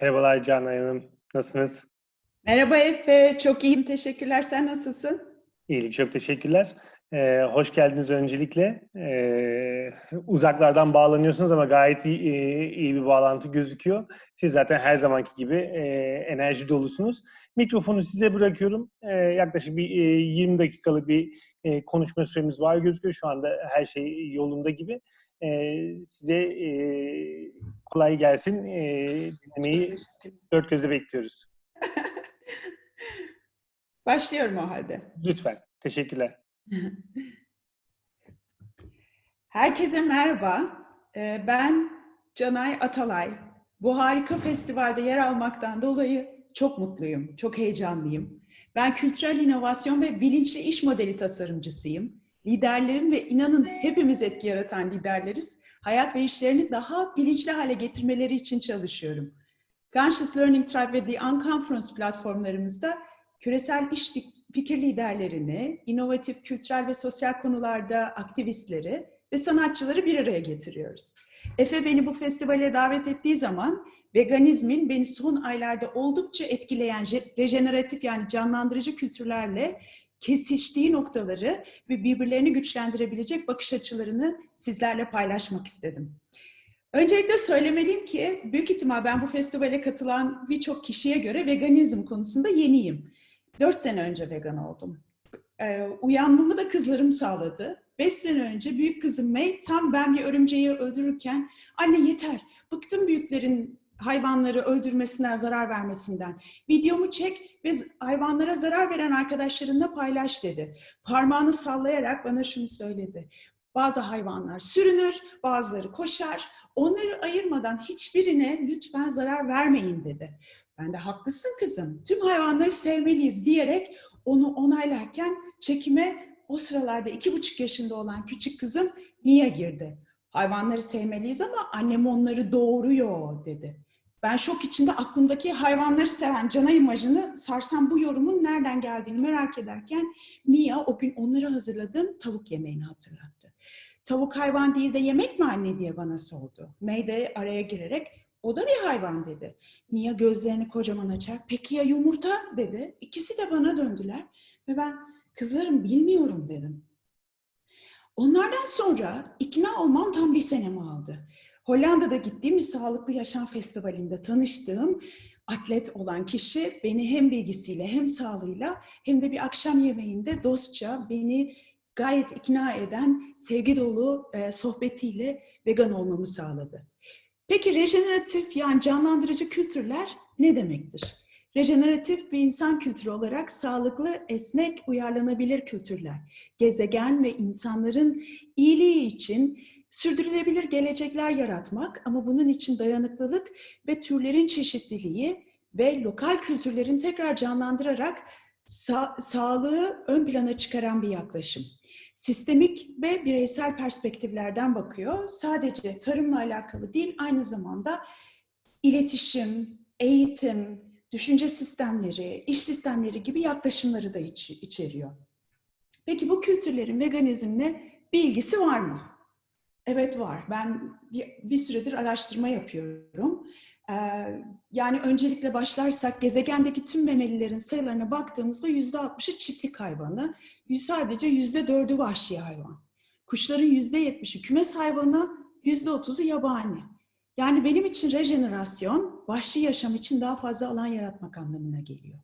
Merhabalar Canan Hanım. Nasılsınız? Merhaba Efe, çok iyiyim. Teşekkürler. Sen nasılsın? İyilik, çok teşekkürler. Ee, hoş geldiniz öncelikle. Ee, uzaklardan bağlanıyorsunuz ama gayet iyi, iyi, iyi bir bağlantı gözüküyor. Siz zaten her zamanki gibi e, enerji dolusunuz. Mikrofonu size bırakıyorum. Ee, yaklaşık bir e, 20 dakikalık bir e, konuşma süremiz var gözüküyor. Şu anda her şey yolunda gibi. Ee, size e, kolay gelsin. E, dinlemeyi dört gözle bekliyoruz. Başlıyorum o halde. Lütfen. Teşekkürler. Herkese merhaba. Ee, Ben Canay Atalay. Bu harika festivalde yer almaktan dolayı çok mutluyum, çok heyecanlıyım. Ben kültürel inovasyon ve bilinçli iş modeli tasarımcısıyım. Liderlerin ve inanın hepimiz etki yaratan liderleriz. Hayat ve işlerini daha bilinçli hale getirmeleri için çalışıyorum. Conscious Learning Tribe ve The Unconference platformlarımızda küresel iş fikir liderlerini, inovatif, kültürel ve sosyal konularda aktivistleri ve sanatçıları bir araya getiriyoruz. Efe beni bu festivale davet ettiği zaman veganizmin beni son aylarda oldukça etkileyen rejeneratif yani canlandırıcı kültürlerle kesiştiği noktaları ve birbirlerini güçlendirebilecek bakış açılarını sizlerle paylaşmak istedim. Öncelikle söylemeliyim ki büyük ihtimal ben bu festivale katılan birçok kişiye göre veganizm konusunda yeniyim. Dört sene önce vegan oldum. Ee, uyanmamı da kızlarım sağladı. Beş sene önce büyük kızım May tam ben bir örümceği öldürürken anne yeter bıktım büyüklerin hayvanları öldürmesinden, zarar vermesinden. Videomu çek ve hayvanlara zarar veren arkadaşlarınla paylaş dedi. Parmağını sallayarak bana şunu söyledi. Bazı hayvanlar sürünür, bazıları koşar. Onları ayırmadan hiçbirine lütfen zarar vermeyin dedi. Ben de haklısın kızım. Tüm hayvanları sevmeliyiz diyerek onu onaylarken çekime o sıralarda iki buçuk yaşında olan küçük kızım Mia girdi. Hayvanları sevmeliyiz ama annem onları doğuruyor dedi. Ben şok içinde aklımdaki hayvanları seven cana imajını sarsan bu yorumun nereden geldiğini merak ederken Mia o gün onları hazırladığım tavuk yemeğini hatırlattı. Tavuk hayvan değil de yemek mi anne diye bana sordu. May de araya girerek o da bir hayvan dedi. Mia gözlerini kocaman açar. Peki ya yumurta dedi. İkisi de bana döndüler ve ben kızlarım bilmiyorum dedim. Onlardan sonra ikna olmam tam bir senemi aldı. Hollanda'da gittiğim sağlıklı yaşam festivalinde tanıştığım atlet olan kişi beni hem bilgisiyle hem sağlığıyla hem de bir akşam yemeğinde dostça beni gayet ikna eden sevgi dolu e, sohbetiyle vegan olmamı sağladı. Peki rejeneratif yani canlandırıcı kültürler ne demektir? Rejeneratif bir insan kültürü olarak sağlıklı, esnek, uyarlanabilir kültürler. Gezegen ve insanların iyiliği için sürdürülebilir gelecekler yaratmak ama bunun için dayanıklılık ve türlerin çeşitliliği ve lokal kültürlerin tekrar canlandırarak sa sağlığı ön plana çıkaran bir yaklaşım. Sistemik ve bireysel perspektiflerden bakıyor. Sadece tarımla alakalı değil, aynı zamanda iletişim, eğitim, düşünce sistemleri, iş sistemleri gibi yaklaşımları da iç içeriyor. Peki bu kültürlerin veganizmle bir ilgisi var mı? Evet var. Ben bir, bir süredir araştırma yapıyorum. Ee, yani öncelikle başlarsak gezegendeki tüm memelilerin sayılarına baktığımızda yüzde altmışı çiftlik hayvanı, sadece yüzde dördü vahşi hayvan. Kuşların yüzde yetmişi kümes hayvanı, yüzde otuzu yabani. Yani benim için rejenerasyon, vahşi yaşam için daha fazla alan yaratmak anlamına geliyor.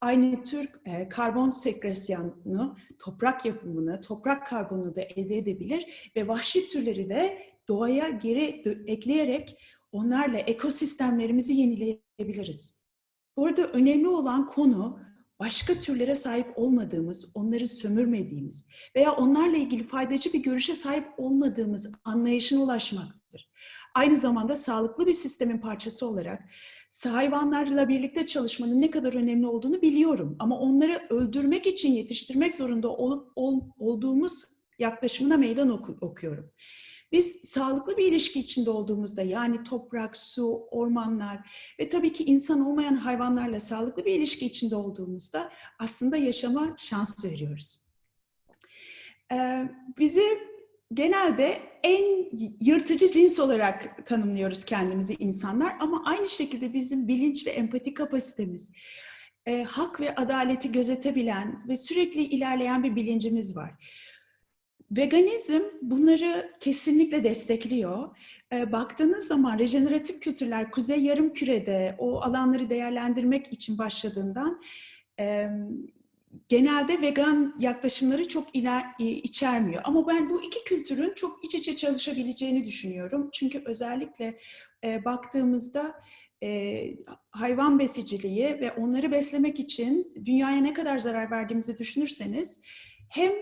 Aynı tür e, karbon sekresyonunu, toprak yapımını, toprak karbonu da elde edebilir ve vahşi türleri de doğaya geri ekleyerek onlarla ekosistemlerimizi yenileyebiliriz. Burada önemli olan konu başka türlere sahip olmadığımız, onları sömürmediğimiz veya onlarla ilgili faydacı bir görüşe sahip olmadığımız anlayışına ulaşmaktır. Aynı zamanda sağlıklı bir sistemin parçası olarak hayvanlarla birlikte çalışmanın ne kadar önemli olduğunu biliyorum. Ama onları öldürmek için yetiştirmek zorunda olup ol, olduğumuz yaklaşımına meydan oku, okuyorum. Biz sağlıklı bir ilişki içinde olduğumuzda yani toprak, su, ormanlar ve tabii ki insan olmayan hayvanlarla sağlıklı bir ilişki içinde olduğumuzda aslında yaşama şans veriyoruz. Ee, bizi genelde en yırtıcı cins olarak tanımlıyoruz kendimizi insanlar ama aynı şekilde bizim bilinç ve empati kapasitemiz, e, hak ve adaleti gözetebilen ve sürekli ilerleyen bir bilincimiz var. Veganizm bunları kesinlikle destekliyor. E, baktığınız zaman rejeneratif kültürler Kuzey Yarımküre'de o alanları değerlendirmek için başladığından e, genelde vegan yaklaşımları çok iler, içermiyor. Ama ben bu iki kültürün çok iç içe çalışabileceğini düşünüyorum. Çünkü özellikle e, baktığımızda e, hayvan besiciliği ve onları beslemek için dünyaya ne kadar zarar verdiğimizi düşünürseniz hem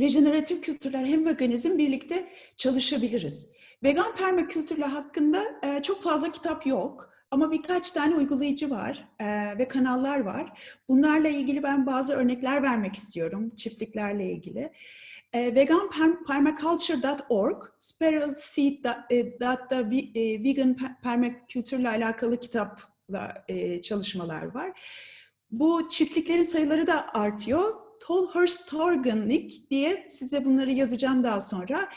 rejeneratif kültürler hem veganizm birlikte çalışabiliriz. Vegan permakültürle hakkında e, çok fazla kitap yok. Ama birkaç tane uygulayıcı var e, ve kanallar var. Bunlarla ilgili ben bazı örnekler vermek istiyorum çiftliklerle ilgili. E, veganpermaculture.org, Spiral Seed da e, vegan permakültürle alakalı kitapla e, çalışmalar var. Bu çiftliklerin sayıları da artıyor. Tolhurst Organic diye size bunları yazacağım daha sonra.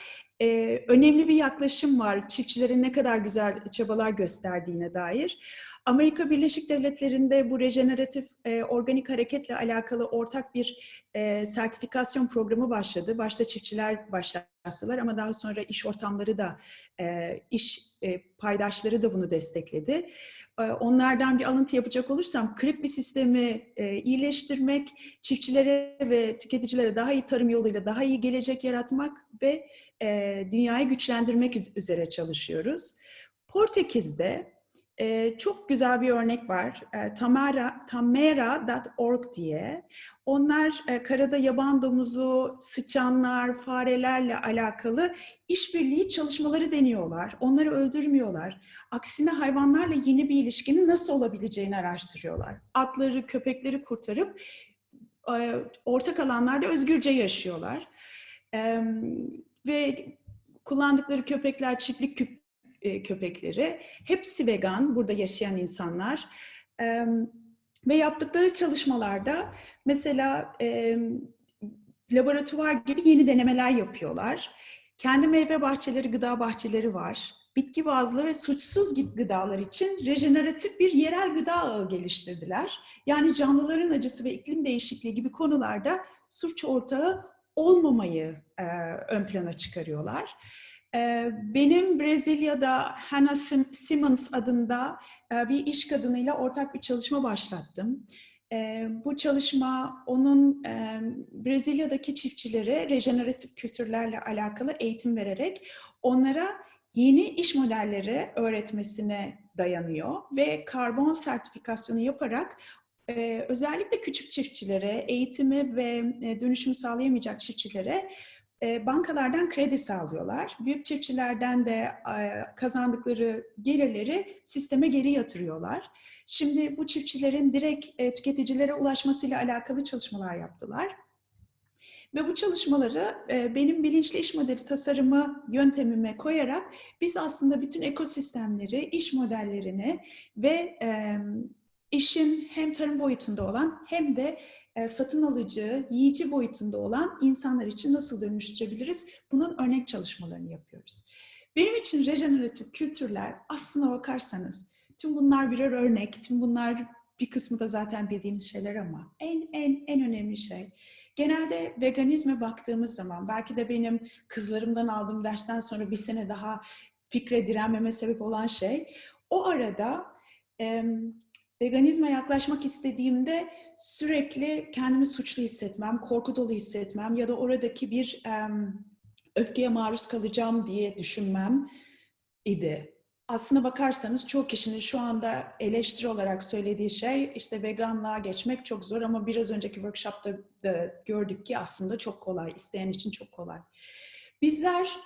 Ee, önemli bir yaklaşım var çiftçilerin ne kadar güzel çabalar gösterdiğine dair. Amerika Birleşik Devletleri'nde bu rejeneratif e, organik hareketle alakalı ortak bir e, sertifikasyon programı başladı. Başta çiftçiler başlattılar ama daha sonra iş ortamları da, e, iş e, paydaşları da bunu destekledi. E, onlardan bir alıntı yapacak olursam, bir sistemi e, iyileştirmek, çiftçilere ve tüketicilere daha iyi tarım yoluyla daha iyi gelecek yaratmak ve e, dünyayı güçlendirmek üzere çalışıyoruz. Portekiz'de ee, çok güzel bir örnek var. Ee, Tamara, Tamera.org diye. Onlar e, karada yaban domuzu, sıçanlar, farelerle alakalı işbirliği çalışmaları deniyorlar. Onları öldürmüyorlar. Aksine hayvanlarla yeni bir ilişkinin nasıl olabileceğini araştırıyorlar. Atları, köpekleri kurtarıp e, ortak alanlarda özgürce yaşıyorlar. E, ve kullandıkları köpekler çiftlik küp e, köpekleri. Hepsi vegan, burada yaşayan insanlar. Ve yaptıkları çalışmalarda mesela laboratuvar gibi yeni denemeler yapıyorlar. Kendi meyve bahçeleri, gıda bahçeleri var. Bitki bazlı ve suçsuz gibi gıdalar için rejeneratif bir yerel gıda ağı geliştirdiler. Yani canlıların acısı ve iklim değişikliği gibi konularda suç ortağı olmamayı e, ön plana çıkarıyorlar. Ee, benim Brezilya'da Hannah Simmons adında e, bir iş kadınıyla ortak bir çalışma başlattım. Ee, bu çalışma onun e, Brezilya'daki çiftçilere rejeneratif kültürlerle alakalı eğitim vererek onlara yeni iş modelleri öğretmesine dayanıyor ve karbon sertifikasyonu yaparak e, özellikle küçük çiftçilere, eğitimi ve dönüşüm sağlayamayacak çiftçilere e, bankalardan kredi sağlıyorlar. Büyük çiftçilerden de e, kazandıkları gelirleri sisteme geri yatırıyorlar. Şimdi bu çiftçilerin direkt e, tüketicilere ulaşmasıyla alakalı çalışmalar yaptılar. Ve bu çalışmaları benim bilinçli iş modeli tasarımı yöntemime koyarak biz aslında bütün ekosistemleri, iş modellerini ve işin hem tarım boyutunda olan hem de e, satın alıcı, yiyici boyutunda olan insanlar için nasıl dönüştürebiliriz? Bunun örnek çalışmalarını yapıyoruz. Benim için rejeneratif kültürler aslına bakarsanız tüm bunlar birer örnek, tüm bunlar bir kısmı da zaten bildiğimiz şeyler ama en en en önemli şey genelde veganizme baktığımız zaman belki de benim kızlarımdan aldığım dersten sonra bir sene daha fikre direnmeme sebep olan şey o arada veganizme yaklaşmak istediğimde sürekli kendimi suçlu hissetmem, korku dolu hissetmem ya da oradaki bir um, öfkeye maruz kalacağım diye düşünmem idi. Aslına bakarsanız çoğu kişinin şu anda eleştiri olarak söylediği şey işte veganlığa geçmek çok zor ama biraz önceki workshopta da gördük ki aslında çok kolay, isteyen için çok kolay. Bizler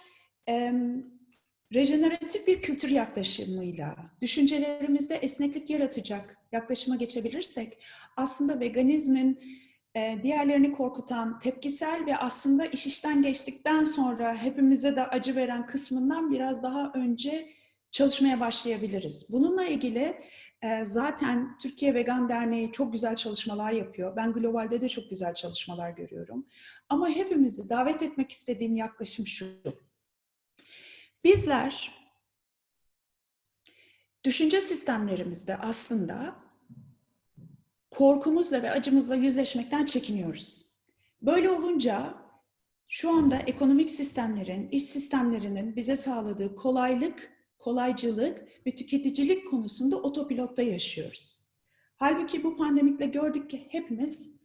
rejeneratif bir kültür yaklaşımıyla düşüncelerimizde esneklik yaratacak yaklaşıma geçebilirsek aslında veganizmin e, diğerlerini korkutan, tepkisel ve aslında iş işten geçtikten sonra hepimize de acı veren kısmından biraz daha önce çalışmaya başlayabiliriz. Bununla ilgili E, zaten Türkiye Vegan Derneği çok güzel çalışmalar yapıyor. Ben globalde de çok güzel çalışmalar görüyorum. Ama hepimizi davet etmek istediğim yaklaşım şu. Bizler düşünce sistemlerimizde aslında korkumuzla ve acımızla yüzleşmekten çekiniyoruz. Böyle olunca şu anda ekonomik sistemlerin, iş sistemlerinin bize sağladığı kolaylık, kolaycılık ve tüketicilik konusunda otopilotta yaşıyoruz. Halbuki bu pandemikle gördük ki hepimiz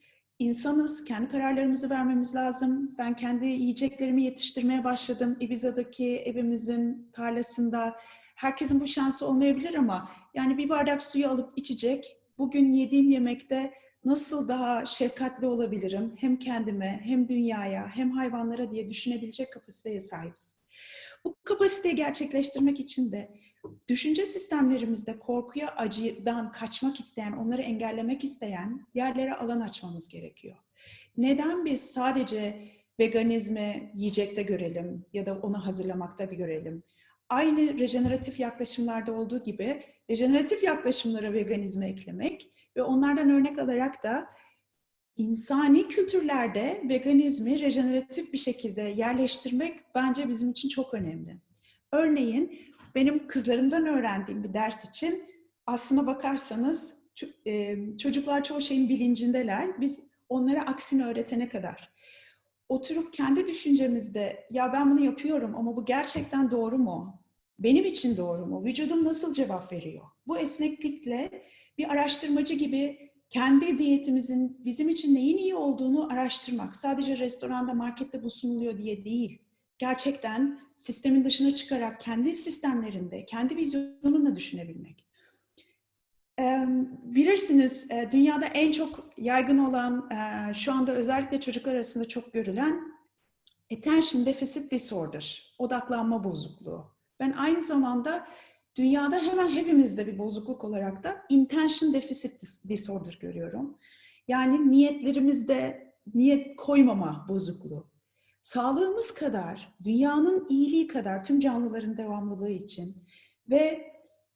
insanız, kendi kararlarımızı vermemiz lazım. Ben kendi yiyeceklerimi yetiştirmeye başladım. Ibiza'daki evimizin tarlasında. Herkesin bu şansı olmayabilir ama yani bir bardak suyu alıp içecek, bugün yediğim yemekte nasıl daha şefkatli olabilirim hem kendime hem dünyaya hem hayvanlara diye düşünebilecek kapasiteye sahibiz. Bu kapasiteyi gerçekleştirmek için de düşünce sistemlerimizde korkuya, acıdan kaçmak isteyen, onları engellemek isteyen yerlere alan açmamız gerekiyor. Neden biz sadece veganizmi yiyecekte görelim ya da onu hazırlamakta bir görelim? Aynı rejeneratif yaklaşımlarda olduğu gibi rejeneratif yaklaşımlara veganizmi eklemek ve onlardan örnek alarak da insani kültürlerde veganizmi rejeneratif bir şekilde yerleştirmek bence bizim için çok önemli. Örneğin benim kızlarımdan öğrendiğim bir ders için aslına bakarsanız çocuklar çoğu şeyin bilincindeler. Biz onlara aksini öğretene kadar. Oturup kendi düşüncemizde ya ben bunu yapıyorum ama bu gerçekten doğru mu? Benim için doğru mu? Vücudum nasıl cevap veriyor? Bu esneklikle bir araştırmacı gibi kendi diyetimizin bizim için neyin iyi olduğunu araştırmak. Sadece restoranda, markette bu sunuluyor diye değil. Gerçekten sistemin dışına çıkarak kendi sistemlerinde, kendi vizyonunla düşünebilmek. Bilirsiniz dünyada en çok yaygın olan, şu anda özellikle çocuklar arasında çok görülen attention deficit disorder, odaklanma bozukluğu. Ben aynı zamanda dünyada hemen hepimizde bir bozukluk olarak da intention deficit disorder görüyorum. Yani niyetlerimizde niyet koymama bozukluğu. Sağlığımız kadar, dünyanın iyiliği kadar tüm canlıların devamlılığı için ve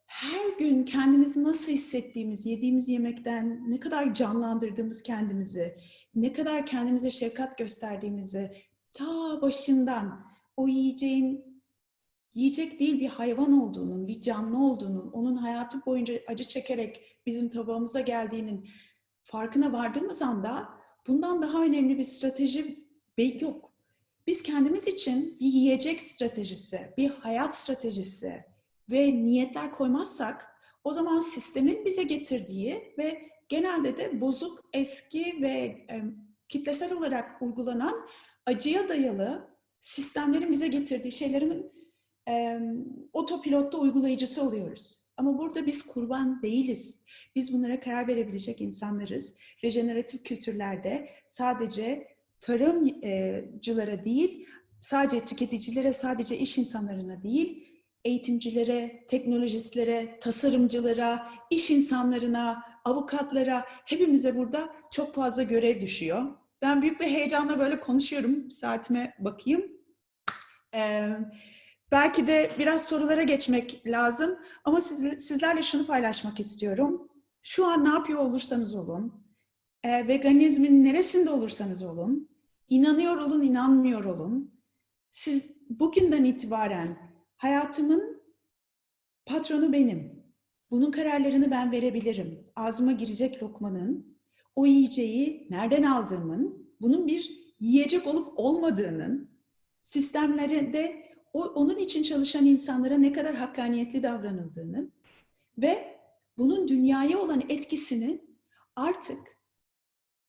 her gün kendimizi nasıl hissettiğimiz, yediğimiz yemekten ne kadar canlandırdığımız kendimizi, ne kadar kendimize şefkat gösterdiğimizi ta başından o yiyeceğin yiyecek değil bir hayvan olduğunun, bir canlı olduğunun, onun hayatı boyunca acı çekerek bizim tabağımıza geldiğinin farkına vardığımız anda bundan daha önemli bir strateji belki yok. Biz kendimiz için bir yiyecek stratejisi, bir hayat stratejisi ve niyetler koymazsak o zaman sistemin bize getirdiği ve genelde de bozuk, eski ve e, kitlesel olarak uygulanan acıya dayalı sistemlerin bize getirdiği şeylerin e, otopilotta uygulayıcısı oluyoruz. Ama burada biz kurban değiliz. Biz bunlara karar verebilecek insanlarız. Rejeneratif kültürlerde sadece tarımcılara değil, sadece tüketicilere, sadece iş insanlarına değil, eğitimcilere, teknolojistlere, tasarımcılara, iş insanlarına, avukatlara, hepimize burada çok fazla görev düşüyor. Ben büyük bir heyecanla böyle konuşuyorum. Saatime bakayım. Ee, belki de biraz sorulara geçmek lazım ama siz, sizlerle şunu paylaşmak istiyorum. Şu an ne yapıyor olursanız olun, e, veganizmin neresinde olursanız olun, inanıyor olun, inanmıyor olun, siz bugünden itibaren hayatımın patronu benim. Bunun kararlarını ben verebilirim. Ağzıma girecek lokmanın, o yiyeceği nereden aldığımın, bunun bir yiyecek olup olmadığının, sistemlerinde o, onun için çalışan insanlara ne kadar hakkaniyetli davranıldığının ve bunun dünyaya olan etkisini artık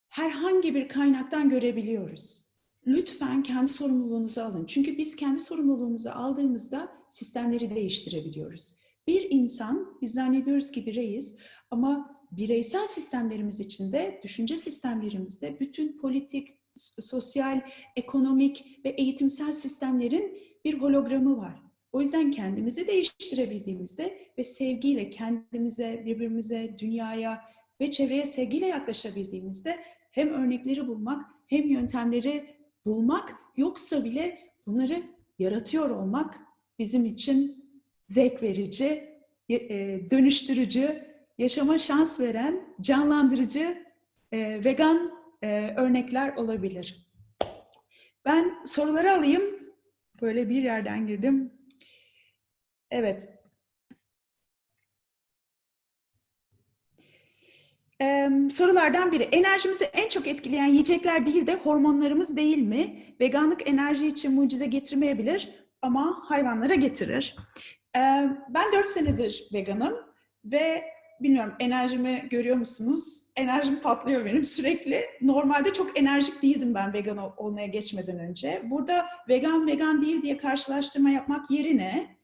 herhangi bir kaynaktan görebiliyoruz. Lütfen kendi sorumluluğunuzu alın. Çünkü biz kendi sorumluluğumuzu aldığımızda sistemleri değiştirebiliyoruz. Bir insan, biz zannediyoruz ki bireyiz ama bireysel sistemlerimiz içinde, düşünce sistemlerimizde bütün politik, sosyal, ekonomik ve eğitimsel sistemlerin bir hologramı var. O yüzden kendimizi değiştirebildiğimizde ve sevgiyle kendimize, birbirimize, dünyaya ve çevreye sevgiyle yaklaşabildiğimizde hem örnekleri bulmak hem yöntemleri bulmak yoksa bile bunları yaratıyor olmak bizim için zevk verici, e, dönüştürücü yaşama şans veren canlandırıcı e, vegan e, örnekler olabilir. Ben soruları alayım. Böyle bir yerden girdim. Evet. Ee, sorulardan biri. Enerjimizi en çok etkileyen yiyecekler değil de hormonlarımız değil mi? Veganlık enerji için mucize getirmeyebilir ama hayvanlara getirir. Ee, ben 4 senedir veganım ve bilmiyorum enerjimi görüyor musunuz? Enerjim patlıyor benim sürekli. Normalde çok enerjik değildim ben vegan ol- olmaya geçmeden önce. Burada vegan vegan değil diye karşılaştırma yapmak yerine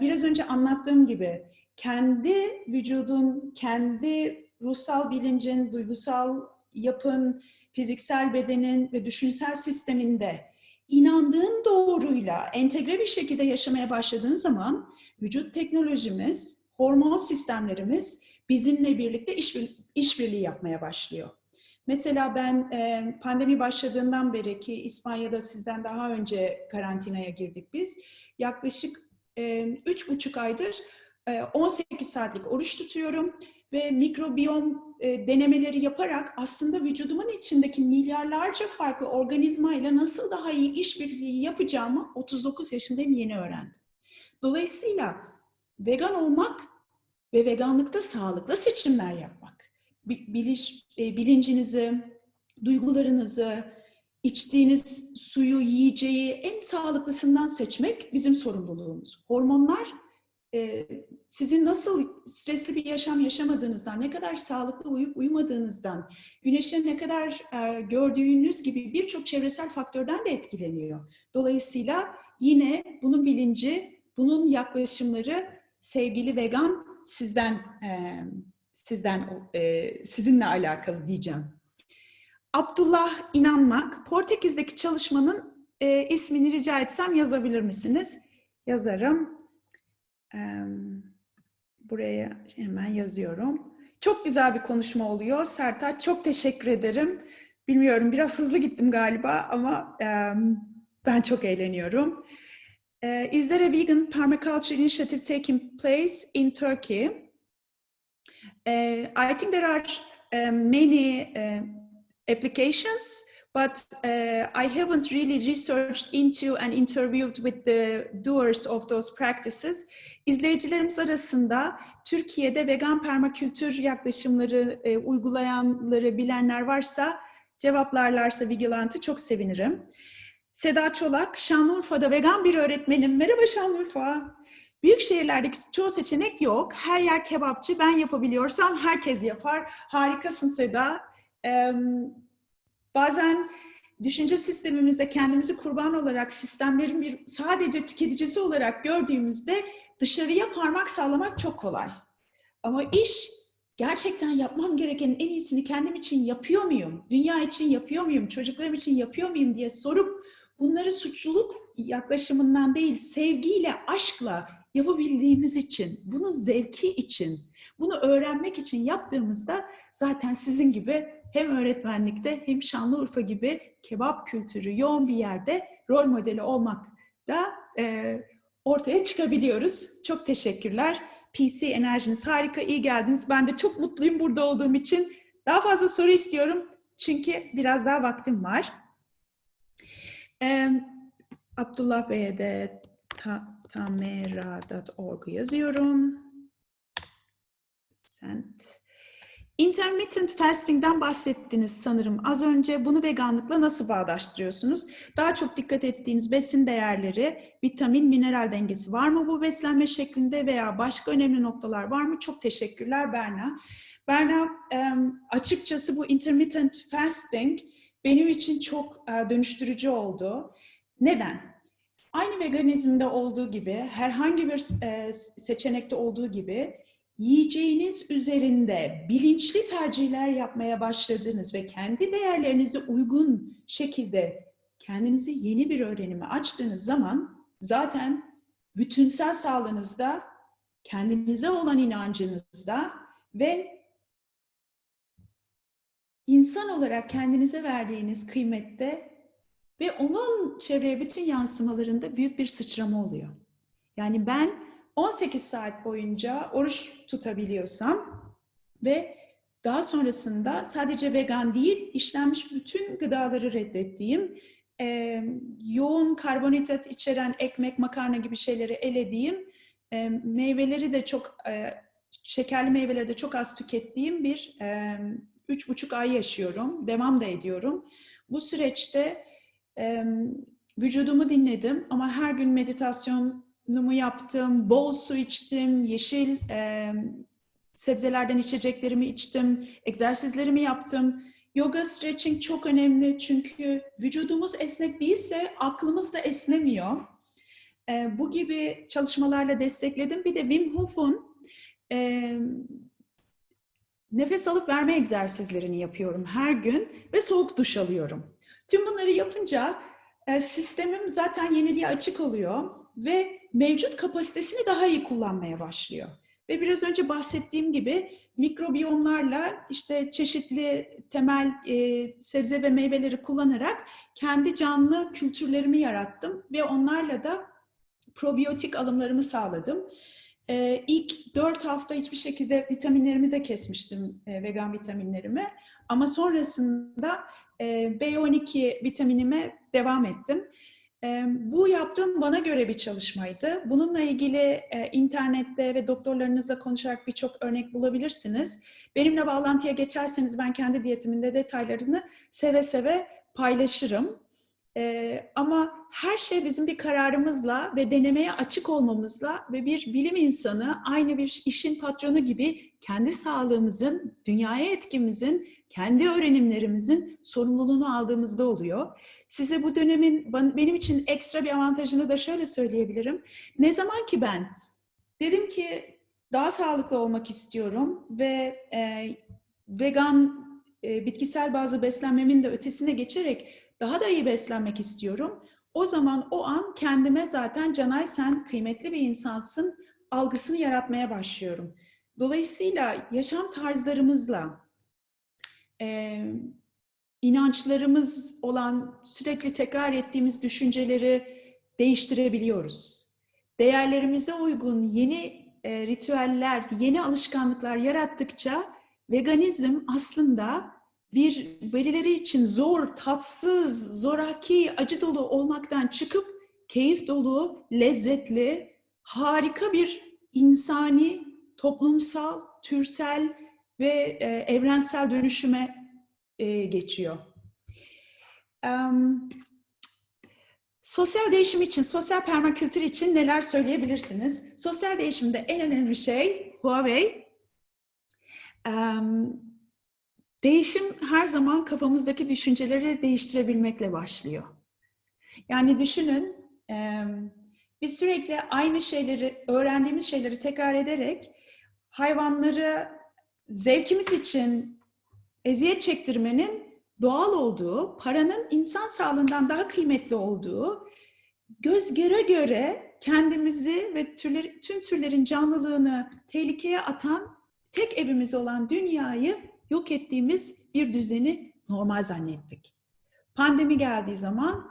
biraz önce anlattığım gibi kendi vücudun, kendi ruhsal bilincin, duygusal yapın, fiziksel bedenin ve düşünsel sisteminde inandığın doğruyla entegre bir şekilde yaşamaya başladığın zaman vücut teknolojimiz, hormon sistemlerimiz bizimle birlikte işbir- işbirliği yapmaya başlıyor. Mesela ben e, pandemi başladığından beri ki İspanya'da sizden daha önce karantinaya girdik biz. Yaklaşık e, üç buçuk aydır e, 18 saatlik oruç tutuyorum ve mikrobiyom e, denemeleri yaparak aslında vücudumun içindeki milyarlarca farklı organizmayla nasıl daha iyi işbirliği yapacağımı 39 yaşındayım yeni öğrendim. Dolayısıyla vegan olmak ve veganlıkta sağlıklı seçimler yapmak, bi- biliş, e, bilincinizi, duygularınızı, içtiğiniz suyu, yiyeceği en sağlıklısından seçmek bizim sorumluluğumuz. Hormonlar e, sizin nasıl stresli bir yaşam yaşamadığınızdan, ne kadar sağlıklı uyup uyumadığınızdan, güneşe ne kadar gördüğünüz gibi birçok çevresel faktörden de etkileniyor. Dolayısıyla yine bunun bilinci, bunun yaklaşımları sevgili vegan sizden sizden sizinle alakalı diyeceğim. Abdullah İnanmak, Portekiz'deki çalışmanın ismini rica etsem yazabilir misiniz? Yazarım. Buraya hemen yazıyorum. Çok güzel bir konuşma oluyor. Sertaç çok teşekkür ederim. Bilmiyorum biraz hızlı gittim galiba ama ben çok eğleniyorum. Eh, is there a vegan permaculture initiative taking place in Turkey? Eh, I think there are um, many uh, applications, but uh, I haven't really researched into and interviewed with the doers of those practices. İzleyicilerimiz arasında Türkiye'de vegan permakültür yaklaşımları e, uygulayanları bilenler varsa cevaplarlarsa Vigilant'ı çok sevinirim. Seda Çolak, Şanlıurfa'da vegan bir öğretmenim. Merhaba Şanlıurfa. Büyük şehirlerdeki çoğu seçenek yok. Her yer kebapçı. Ben yapabiliyorsam herkes yapar. Harikasın Seda. Ee, bazen düşünce sistemimizde kendimizi kurban olarak sistemlerin bir sadece tüketicisi olarak gördüğümüzde dışarıya parmak sallamak çok kolay. Ama iş gerçekten yapmam gerekenin en iyisini kendim için yapıyor muyum? Dünya için yapıyor muyum? Çocuklarım için yapıyor muyum diye sorup bunları suçluluk yaklaşımından değil, sevgiyle, aşkla yapabildiğimiz için, bunun zevki için, bunu öğrenmek için yaptığımızda zaten sizin gibi hem öğretmenlikte hem Şanlıurfa gibi kebap kültürü yoğun bir yerde rol modeli olmak da e, ortaya çıkabiliyoruz. Çok teşekkürler. PC enerjiniz harika, iyi geldiniz. Ben de çok mutluyum burada olduğum için. Daha fazla soru istiyorum çünkü biraz daha vaktim var. Ee, Abdullah Bey'e de ta, tamera.org yazıyorum. Send. Intermittent fasting'den bahsettiniz sanırım. Az önce bunu veganlıkla nasıl bağdaştırıyorsunuz? Daha çok dikkat ettiğiniz besin değerleri, vitamin, mineral dengesi var mı bu beslenme şeklinde veya başka önemli noktalar var mı? Çok teşekkürler Berna. Berna, açıkçası bu intermittent fasting benim için çok dönüştürücü oldu. Neden? Aynı veganizmde olduğu gibi, herhangi bir seçenekte olduğu gibi yiyeceğiniz üzerinde bilinçli tercihler yapmaya başladığınız ve kendi değerlerinize uygun şekilde kendinizi yeni bir öğrenime açtığınız zaman zaten bütünsel sağlığınızda, kendinize olan inancınızda ve insan olarak kendinize verdiğiniz kıymette ve onun çevreye bütün yansımalarında büyük bir sıçrama oluyor. Yani ben 18 saat boyunca oruç tutabiliyorsam ve daha sonrasında sadece vegan değil, işlenmiş bütün gıdaları reddettiğim, e, yoğun karbonhidrat içeren ekmek, makarna gibi şeyleri elediğim, e, meyveleri de çok, e, şekerli meyveleri de çok az tükettiğim bir e, üç buçuk ay yaşıyorum. Devam da ediyorum. Bu süreçte e, vücudumu dinledim ama her gün meditasyonumu yaptım, bol su içtim, yeşil e, sebzelerden içeceklerimi içtim, egzersizlerimi yaptım. Yoga, stretching çok önemli çünkü vücudumuz esnek değilse aklımız da esnemiyor. E, bu gibi çalışmalarla destekledim. Bir de Wim Hof'un e, nefes alıp verme egzersizlerini yapıyorum her gün ve soğuk duş alıyorum. Tüm bunları yapınca e, sistemim zaten yeniliğe açık oluyor ve mevcut kapasitesini daha iyi kullanmaya başlıyor. Ve biraz önce bahsettiğim gibi mikrobiyomlarla işte çeşitli temel e, sebze ve meyveleri kullanarak kendi canlı kültürlerimi yarattım ve onlarla da probiyotik alımlarımı sağladım. Ee, ilk dört hafta hiçbir şekilde vitaminlerimi de kesmiştim, e, vegan vitaminlerimi. Ama sonrasında e, B12 vitaminime devam ettim. Bu yaptığım bana göre bir çalışmaydı. Bununla ilgili e, internette ve doktorlarınızla konuşarak birçok örnek bulabilirsiniz. Benimle bağlantıya geçerseniz ben kendi diyetimin de detaylarını seve seve paylaşırım. Ee, ama her şey bizim bir kararımızla ve denemeye açık olmamızla ve bir bilim insanı aynı bir işin patronu gibi kendi sağlığımızın, dünyaya etkimizin, kendi öğrenimlerimizin sorumluluğunu aldığımızda oluyor. Size bu dönemin benim için ekstra bir avantajını da şöyle söyleyebilirim. Ne zaman ki ben dedim ki daha sağlıklı olmak istiyorum ve e, vegan e, bitkisel bazı beslenmemin de ötesine geçerek daha da iyi beslenmek istiyorum. O zaman o an kendime zaten Canay sen kıymetli bir insansın algısını yaratmaya başlıyorum. Dolayısıyla yaşam tarzlarımızla, e, inançlarımız olan sürekli tekrar ettiğimiz düşünceleri değiştirebiliyoruz. Değerlerimize uygun yeni e, ritüeller, yeni alışkanlıklar yarattıkça veganizm aslında bir birileri için zor, tatsız, zoraki, acı dolu olmaktan çıkıp keyif dolu, lezzetli, harika bir insani, toplumsal, türsel ve e, evrensel dönüşüme e, geçiyor. Um, sosyal değişim için, sosyal permakültür için neler söyleyebilirsiniz? Sosyal değişimde en önemli şey Huawei. Um, Değişim her zaman kafamızdaki düşünceleri değiştirebilmekle başlıyor. Yani düşünün, biz sürekli aynı şeyleri, öğrendiğimiz şeyleri tekrar ederek hayvanları zevkimiz için eziyet çektirmenin doğal olduğu, paranın insan sağlığından daha kıymetli olduğu, göz göre göre kendimizi ve türler, tüm türlerin canlılığını tehlikeye atan tek evimiz olan dünyayı yok ettiğimiz bir düzeni normal zannettik. Pandemi geldiği zaman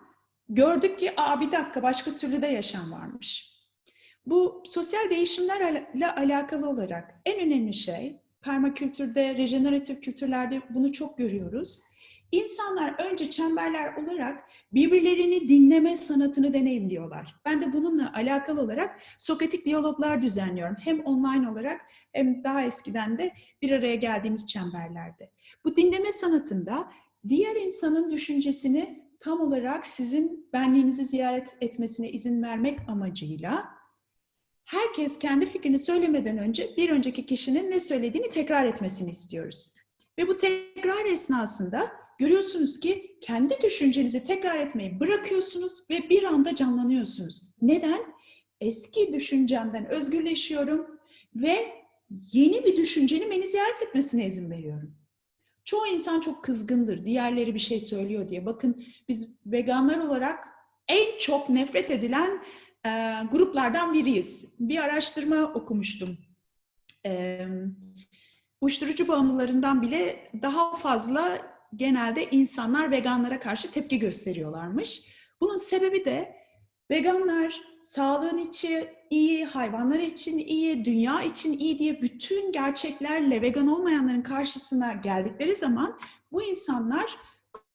gördük ki Aa, bir dakika başka türlü de yaşam varmış. Bu sosyal değişimlerle alakalı olarak en önemli şey permakültürde, rejeneratif kültürlerde bunu çok görüyoruz. İnsanlar önce çemberler olarak birbirlerini dinleme sanatını deneyimliyorlar. Ben de bununla alakalı olarak Sokratik diyaloglar düzenliyorum. Hem online olarak hem daha eskiden de bir araya geldiğimiz çemberlerde. Bu dinleme sanatında diğer insanın düşüncesini tam olarak sizin benliğinizi ziyaret etmesine izin vermek amacıyla herkes kendi fikrini söylemeden önce bir önceki kişinin ne söylediğini tekrar etmesini istiyoruz. Ve bu tekrar esnasında görüyorsunuz ki kendi düşüncenizi tekrar etmeyi bırakıyorsunuz ve bir anda canlanıyorsunuz. Neden? Eski düşüncemden özgürleşiyorum ve yeni bir düşüncenin beni ziyaret etmesine izin veriyorum. Çoğu insan çok kızgındır diğerleri bir şey söylüyor diye. Bakın biz veganlar olarak en çok nefret edilen e, gruplardan biriyiz. Bir araştırma okumuştum. E, uyuşturucu bağımlılarından bile daha fazla genelde insanlar veganlara karşı tepki gösteriyorlarmış. Bunun sebebi de veganlar sağlığın içi iyi, hayvanlar için iyi, dünya için iyi diye bütün gerçeklerle vegan olmayanların karşısına geldikleri zaman bu insanlar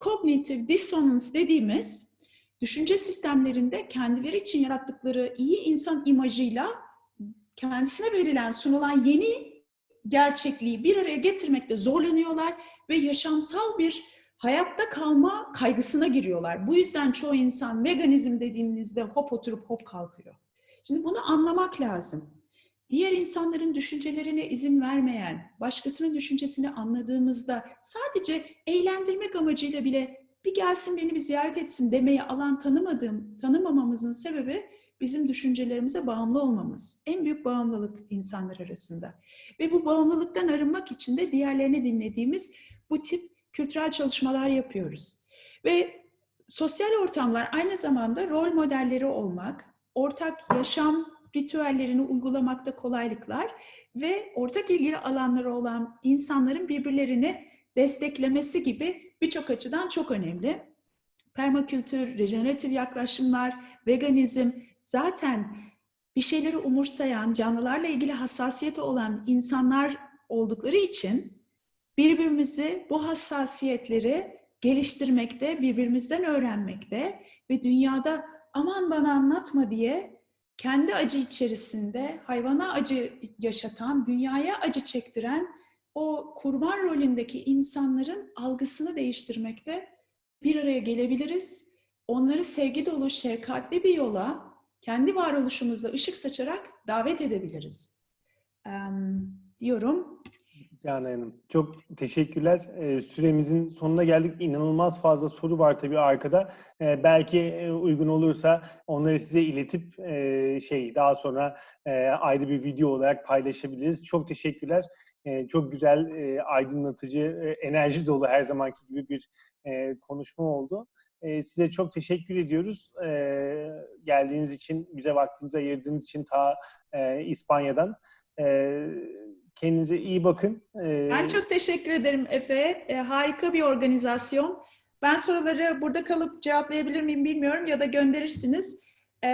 cognitive dissonance dediğimiz düşünce sistemlerinde kendileri için yarattıkları iyi insan imajıyla kendisine verilen, sunulan yeni gerçekliği bir araya getirmekte zorlanıyorlar ve yaşamsal bir hayatta kalma kaygısına giriyorlar. Bu yüzden çoğu insan veganizm dediğinizde hop oturup hop kalkıyor. Şimdi bunu anlamak lazım. Diğer insanların düşüncelerine izin vermeyen, başkasının düşüncesini anladığımızda sadece eğlendirmek amacıyla bile bir gelsin beni bir ziyaret etsin demeye alan tanımadığım, tanımamamızın sebebi bizim düşüncelerimize bağımlı olmamız. En büyük bağımlılık insanlar arasında. Ve bu bağımlılıktan arınmak için de diğerlerini dinlediğimiz bu tip kültürel çalışmalar yapıyoruz. Ve sosyal ortamlar aynı zamanda rol modelleri olmak, ortak yaşam ritüellerini uygulamakta kolaylıklar ve ortak ilgili alanları olan insanların birbirlerini desteklemesi gibi birçok açıdan çok önemli. Permakültür, rejeneratif yaklaşımlar, veganizm zaten bir şeyleri umursayan, canlılarla ilgili hassasiyeti olan insanlar oldukları için birbirimizi bu hassasiyetleri geliştirmekte, birbirimizden öğrenmekte ve dünyada aman bana anlatma diye kendi acı içerisinde hayvana acı yaşatan, dünyaya acı çektiren o kurban rolündeki insanların algısını değiştirmekte bir araya gelebiliriz. Onları sevgi dolu, şefkatli bir yola kendi varoluşumuzda ışık saçarak davet edebiliriz. Ee, diyorum. Canan Hanım, çok teşekkürler. Ee, süremizin sonuna geldik. İnanılmaz fazla soru var tabii arkada. Ee, belki e, uygun olursa onları size iletip e, şey daha sonra e, ayrı bir video olarak paylaşabiliriz. Çok teşekkürler. E, çok güzel, aydınlatıcı, enerji dolu her zamanki gibi bir konuşma oldu. Size çok teşekkür ediyoruz. Geldiğiniz için, bize vaktinizi ayırdığınız için ta İspanya'dan. Kendinize iyi bakın. Ee, Ben çok teşekkür ederim Efe. E, harika bir organizasyon. Ben soruları burada kalıp cevaplayabilir miyim bilmiyorum ya da gönderirsiniz. E,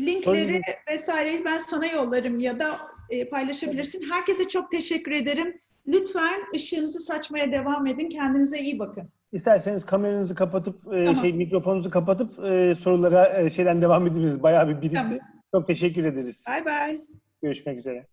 linkleri Sorun- vesaireyi ben sana yollarım ya da e, paylaşabilirsin. Herkese çok teşekkür ederim. Lütfen ışığınızı saçmaya devam edin. Kendinize iyi bakın. İsterseniz kameranızı kapatıp, e, Tamam. şey mikrofonunuzu kapatıp e, sorulara e, şeyden devam edebiliriz. Bayağı bir birikti. Tamam. Çok teşekkür ederiz. Bye bye. Görüşmek üzere.